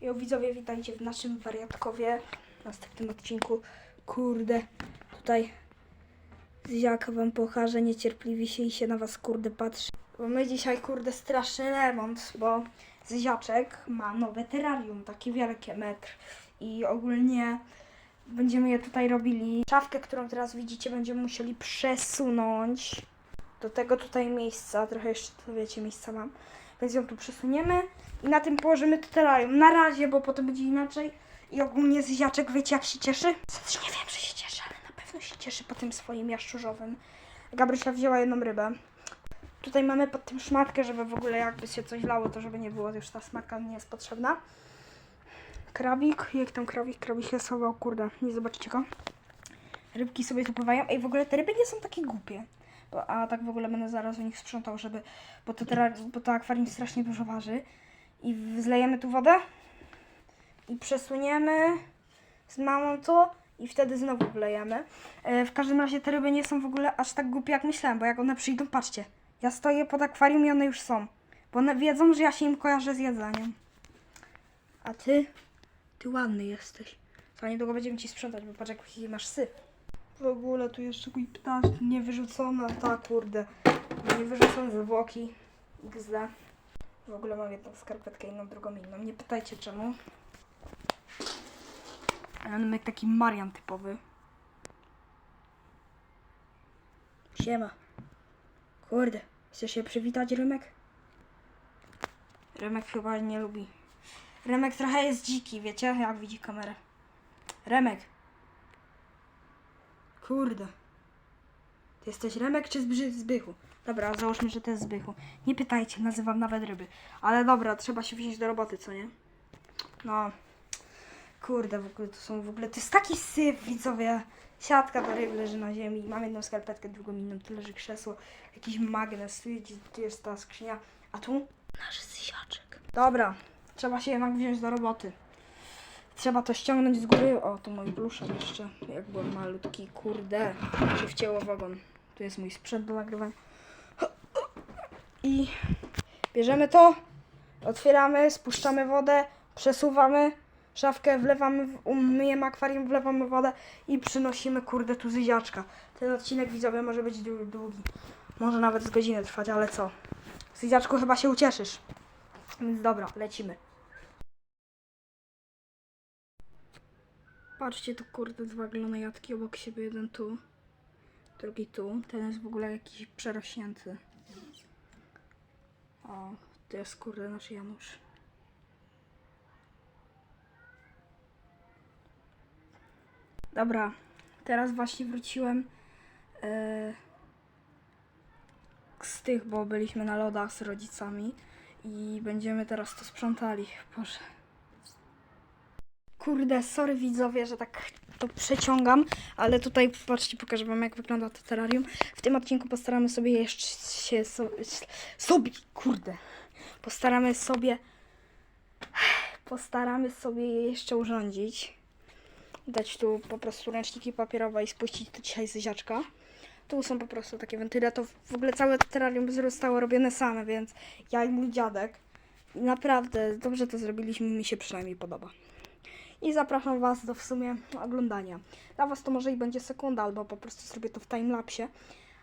Jo widzowie, witajcie w naszym wariatkowie. W następnym odcinku. Kurde, tutaj Zyziaka wam pokaże, niecierpliwi się i się na was kurde patrzy. Bo my dzisiaj kurde straszny remont, bo Zyziaczek ma nowe terrarium, takie wielkie metr. I ogólnie będziemy je tutaj robili. Szafkę, którą teraz widzicie, będziemy musieli przesunąć do tego tutaj miejsca. Trochę jeszcze, to wiecie, miejsca mam. Więc ją tu przesuniemy i na tym położymy to. Na razie, bo potem będzie inaczej. I ogólnie Zyziaczek, wiecie jak się cieszy? Też nie wiem, że się cieszy, ale na pewno się cieszy po tym swoim jaszczurzowym. Gabrysia wzięła jedną rybę. Tutaj mamy pod tym szmatkę, żeby w ogóle jakby się coś lało, to żeby nie było, już ta smatka nie jest potrzebna. Krabik, jak tam krabik? Krabik się schował, kurde, nie zobaczycie go. Rybki sobie tu pływają. Ej, w ogóle te ryby nie są takie głupie. Bo, a tak w ogóle będę zaraz u nich sprzątał, żeby, bo to, teraz, bo to akwarium strasznie dużo waży. I zlejemy tu wodę i przesuniemy z mamą to i wtedy znowu wlejemy. E, w każdym razie te ryby nie są w ogóle aż tak głupie jak myślałem, bo jak one przyjdą, patrzcie, ja stoję pod akwarium i one już są. Bo one wiedzą, że ja się im kojarzę z jedzeniem. A ty? Ty ładny jesteś. Za niedługo będziemy ci sprzątać, bo patrz jaki masz syf. W ogóle tu jeszcze mój ptaś niewyrzucona, ta kurde. Niewyrzucone zwłoki. XD. W ogóle mam jedną skarpetkę, inną, drugą inną. Nie pytajcie czemu. Ale on jak taki Marian typowy. Siema. Kurde, chcesz się przywitać, Rymek? Remek chyba nie lubi. Remek trochę jest dziki, wiecie, jak widzi kamerę. Remek. Kurde. Ty jesteś Remek czy Zbrzy- Zbychu? Dobra, załóżmy, że to jest Zbychu. Nie pytajcie, nazywam nawet ryby. Ale dobra, trzeba się wziąć do roboty, co nie? No. Kurde, w ogóle to są w ogóle... To jest taki syf, widzowie. Siatka do ryb leży na ziemi. Mam jedną skarpetkę, drugą inną. Tu leży krzesło. Jakiś magnes. Tu, jest- tu jest ta skrzynia. A tu? Nasz zysiaczek. Dobra, trzeba się jednak wziąć do roboty. Trzeba to ściągnąć z góry. O, to mój bluszek jeszcze. Jak byłem malutki, kurde. Się wcięło w ogon. Tu jest mój sprzęt do nagrywania. I bierzemy to, otwieramy, spuszczamy wodę, przesuwamy szafkę, wlewamy, umyjemy akwarium, wlewamy wodę i przynosimy, kurde, tu zyziaczka. Ten odcinek widzowie może być dłu- długi. Może nawet z godzinę trwać, ale co? Zyziaczku chyba się ucieszysz. Więc dobra, lecimy. Patrzcie, tu kurde dwa glonojadki obok siebie, jeden tu, drugi tu. Ten jest w ogóle jakiś przerośnięty. O, to jest kurde nasz Janusz. Dobra, teraz właśnie wróciłem e, z tych, bo byliśmy na lodach z rodzicami i będziemy teraz to sprzątali. Boże. Kurde, sorry widzowie, że tak to przeciągam, ale tutaj patrzcie, pokażę wam jak wygląda to terrarium. W tym odcinku postaramy sobie jeszcze się so, sobie, kurde, postaramy sobie postaramy sobie je jeszcze urządzić. Dać tu po prostu ręczniki papierowe i spuścić tu dzisiaj zyziaczka. Tu są po prostu takie wentyle, to w ogóle całe terrarium zostało robione same, więc ja i mój dziadek naprawdę dobrze to zrobiliśmy, mi się przynajmniej podoba i zapraszam Was do w sumie oglądania. Dla Was to może i będzie sekunda, albo po prostu zrobię to w timelapsie,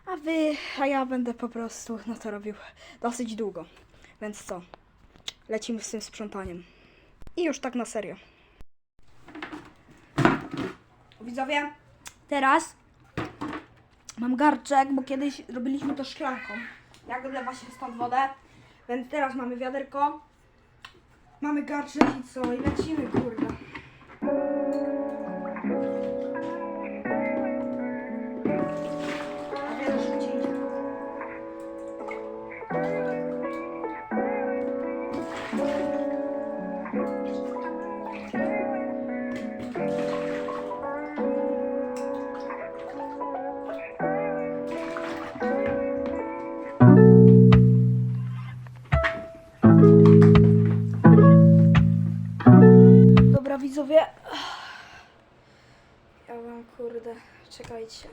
a Wy, a ja będę po prostu no to robił dosyć długo. Więc co? Lecimy z tym sprzątaniem. I już tak na serio. Widzowie, teraz mam garczek, bo kiedyś robiliśmy to szklanką. Jak odlewa się stąd wodę. Więc teraz mamy wiaderko, mamy garczek i co? I lecimy, kurde. thank you Dobra widzowie. Ja wam kurde, czekajcie.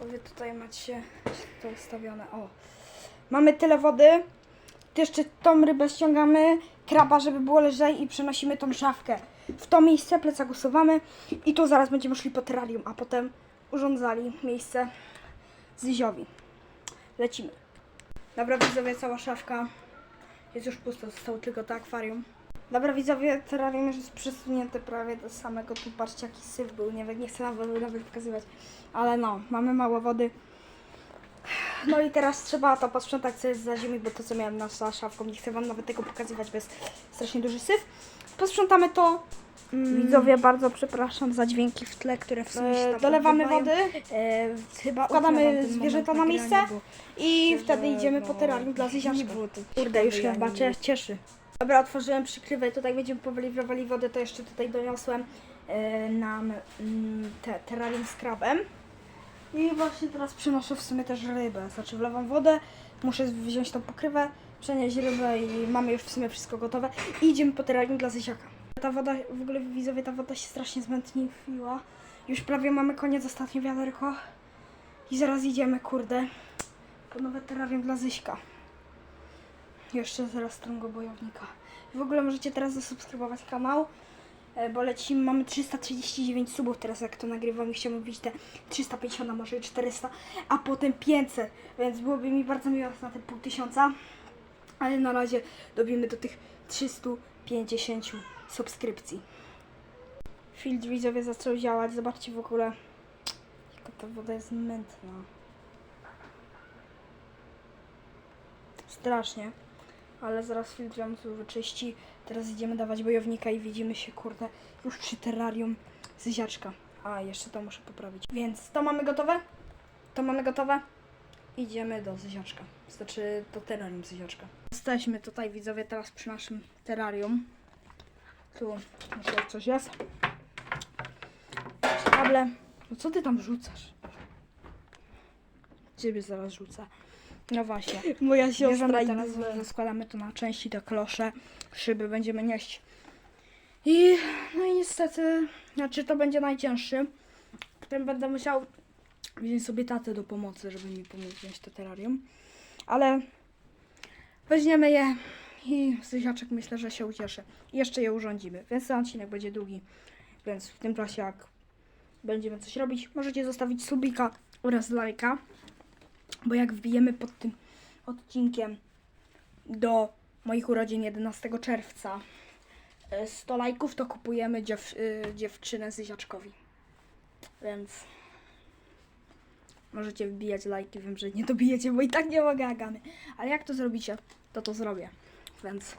Bo wy tutaj macie to ustawione. O. Mamy tyle wody. Jeszcze tą rybę ściągamy kraba, żeby było lżej i przenosimy tą szafkę w to miejsce, plecak usuwamy i tu zaraz będziemy szli po terrarium, a potem urządzali miejsce Zyziowi. Lecimy. Dobra widzowie, cała szafka jest już pusta, zostało tylko to akwarium. Dobra widzowie, terrarium już jest przesunięte prawie do samego tu, patrzcie jaki syf był, nie, nie chcę nawet, nawet pokazywać, ale no, mamy mało wody. No i teraz trzeba to posprzątać, co jest za ziemi, bo to co miałem na za szafką, nie chcę wam nawet tego pokazywać, bo jest strasznie duży syf. Posprzątamy to. Widzowie, bardzo przepraszam za dźwięki w tle, które w sumie się tam dolewamy odbywają. wody, E, chyba ten zwierzęta na miejsce i wtedy idziemy po terrarium dla zyziaczka. Kurde, już chyba cie- cieszy. Dobra, otworzyłem przykrywę, tutaj będziemy powoli wlewali wodę, to jeszcze tutaj doniosłem e, nam mm, te, terrarium z krabem. I właśnie teraz przynoszę w sumie też rybę, znaczy wlewam wodę, muszę wziąć tą pokrywę, przenieść rybę i mamy już w sumie wszystko gotowe i idziemy po terrarium dla zysiaka. Ta woda, w ogóle widzowie, ta woda się strasznie zmętniła. Już prawie mamy koniec, ostatnie wiaderko. I zaraz idziemy, kurde, po nowe terrarium dla Zyśka. Jeszcze zaraz strągo bojownika. W ogóle możecie teraz zasubskrybować kanał, e, bo lecimy, mamy 339 subów teraz jak to nagrywam i chciałbym wbić te 350, a może i 400, a potem 500, więc byłoby mi bardzo miło na te pół tysiąca, ale na razie dobijemy do tych 350 subskrypcji. Filtr widzowie zaczął działać, zobaczcie w ogóle, jaka ta woda jest mętna. Strasznie. Ale zaraz filtr ją tu wyczyści. Teraz idziemy dawać bojownika i widzimy się, kurde, już przy terrarium zyziaczka. A, jeszcze to muszę poprawić. Więc to mamy gotowe? To mamy gotowe? Idziemy do zyziaczka. Znaczy do terrarium zyziaczka. Jesteśmy tutaj, widzowie, teraz przy naszym terrarium. Tu może coś jest. Kable. No co ty tam rzucasz? Ciebie zaraz rzucę. No właśnie. Moja Bierzemy teraz, rozkładamy to na części, te klosze, szyby będziemy nieść. I no i niestety, znaczy to będzie najcięższy. Potem będę musiał wziąć sobie tatę do pomocy, żeby mi pomóc wziąć to terrarium. Ale weźmiemy je i Zysiaczek myślę, że się ucieszy. I jeszcze je urządzimy, więc ten odcinek będzie długi. Więc w tym czasie jak będziemy coś robić, możecie zostawić subika oraz lajka. Bo jak wbijemy pod tym odcinkiem do moich urodzin 11 czerwca e, 100 lajków, to kupujemy dziew, y, dziewczynę Zysiaczkowi. Więc możecie wbijać lajki. Wiem, że nie dobijecie, bo i tak nie mogę agamy. Ale jak to zrobicie, to to zrobię. Więc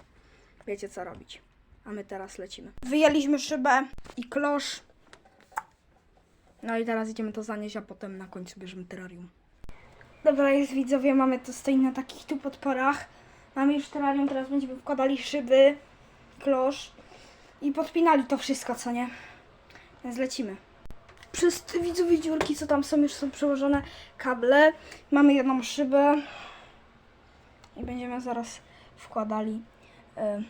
wiecie co robić. A my teraz lecimy. Wyjęliśmy szybę i klosz. No i teraz idziemy to zanieść, a potem na końcu bierzemy terrarium. Dobra, jest widzowie, mamy to stoi na takich tu podporach. Mamy już terrarium, teraz będziemy wkładali szyby, klosz i podpinali to wszystko, co nie? Więc lecimy. Przez te widzowie dziurki, co tam są, już są przełożone kable. Mamy jedną szybę i będziemy zaraz wkładali e,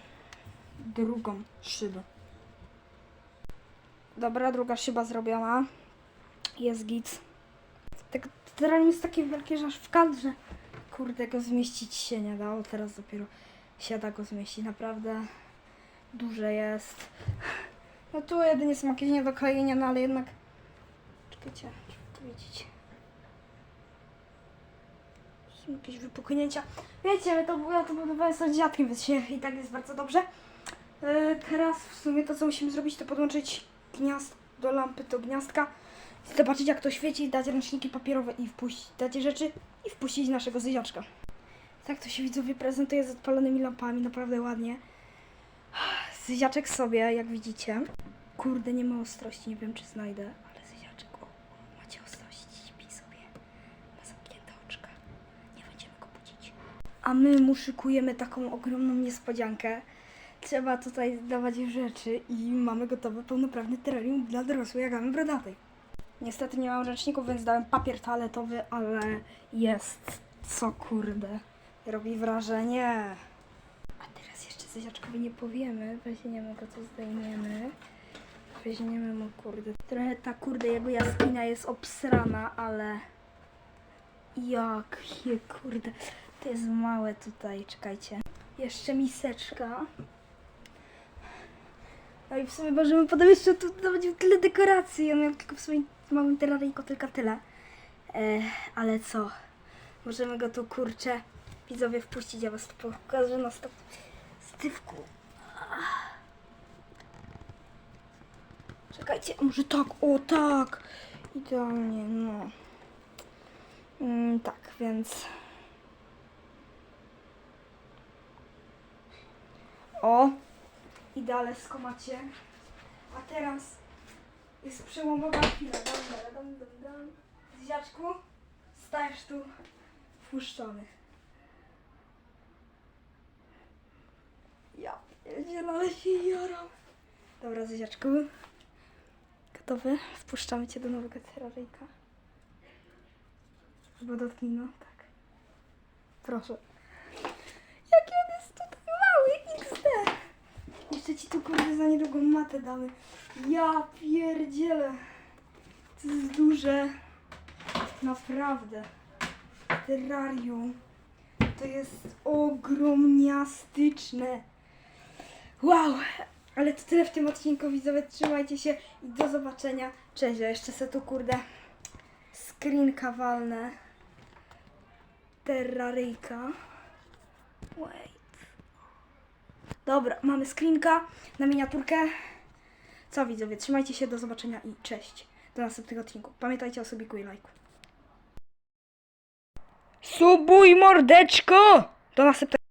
drugą szybę. Dobra, druga szyba zrobiona. Jest git. Tak, terrarium jest takie wielkie, że aż w kadrze kurde go zmieścić się nie dało. Teraz dopiero się da go zmieścić. Naprawdę duże jest. No tu jedynie są jakieś niedoklejenia, no ale jednak... Czekajcie, czy to widzieć? Są jakieś wypuknięcia. Wiecie, to ja to budowałem z dziadkiem, więc się i tak jest bardzo dobrze. E, teraz w sumie to, co musimy zrobić, to podłączyć gniazd do lampy do gniazdka zobaczyć jak to świeci, dać ręczniki papierowe i wpuścić, dać rzeczy i wpuścić naszego zyziaczka. Tak to się widzowie prezentuje z odpalonymi lampami, naprawdę ładnie. Zyziaczek sobie, jak widzicie. Kurde, nie ma ostrości, nie wiem czy znajdę, ale zyziaczek, o, o macie ostrość, śpi sobie. Ma zamknięte oczka. Nie będziemy go budzić. A my mu szykujemy taką ogromną niespodziankę. Trzeba tutaj dawać rzeczy i mamy gotowe pełnoprawny terrarium dla dorosłej agamy brodatej. Niestety nie mam ręczników, więc dałem papier toaletowy, ale jest co kurde. Robi wrażenie. A teraz jeszcze Zyziaczkowi nie powiemy. Weźmiemy go, to zdejmiemy. Weźmiemy mu kurde. Trochę ta kurde jego jaskinia jest obsrana, ale... Jak je kurde. To jest małe tutaj, czekajcie. Jeszcze miseczka. A i w sumie możemy potem jeszcze tu dawać tyle dekoracji. Ja miałem tylko w swoim małym terraryjko tylko tyle. E, ale co? Możemy go tu kurczę widzowie wpuścić. Ja was tu pokażę na stop. Stywku. Czekajcie, może tak, o tak. Idealnie, no. Mm, tak, więc. O! Idealesko macie. A teraz jest przełomowa chwila. Dam, dam, dam, dam, stajesz tu wpuszczony. Ja pierdzielę, ale się jaram. Dobra, Zyziaczku. Gotowy? Wpuszczamy cię do nowego terraryjka. Chyba dotknij, no, tak. Proszę. Jaki on jest tutaj mały, XD. Jeszcze ci tu kurde za niedługo matę damy. Ja pierdzielę. To jest duże. Naprawdę. Terrarium. To jest ogromniastyczne. Wow. Ale to tyle w tym odcinku, widzowie. Trzymajcie się i do zobaczenia. Cześć, ja jeszcze se tu kurde screenka walnę. Terraryjka. Wait. Dobra, mamy screenka na miniaturkę. Co widzowie, trzymajcie się, do zobaczenia i cześć. Do następnego odcinku. Pamiętajcie o subiku i lajku. Subuj mordeczko! Do następnego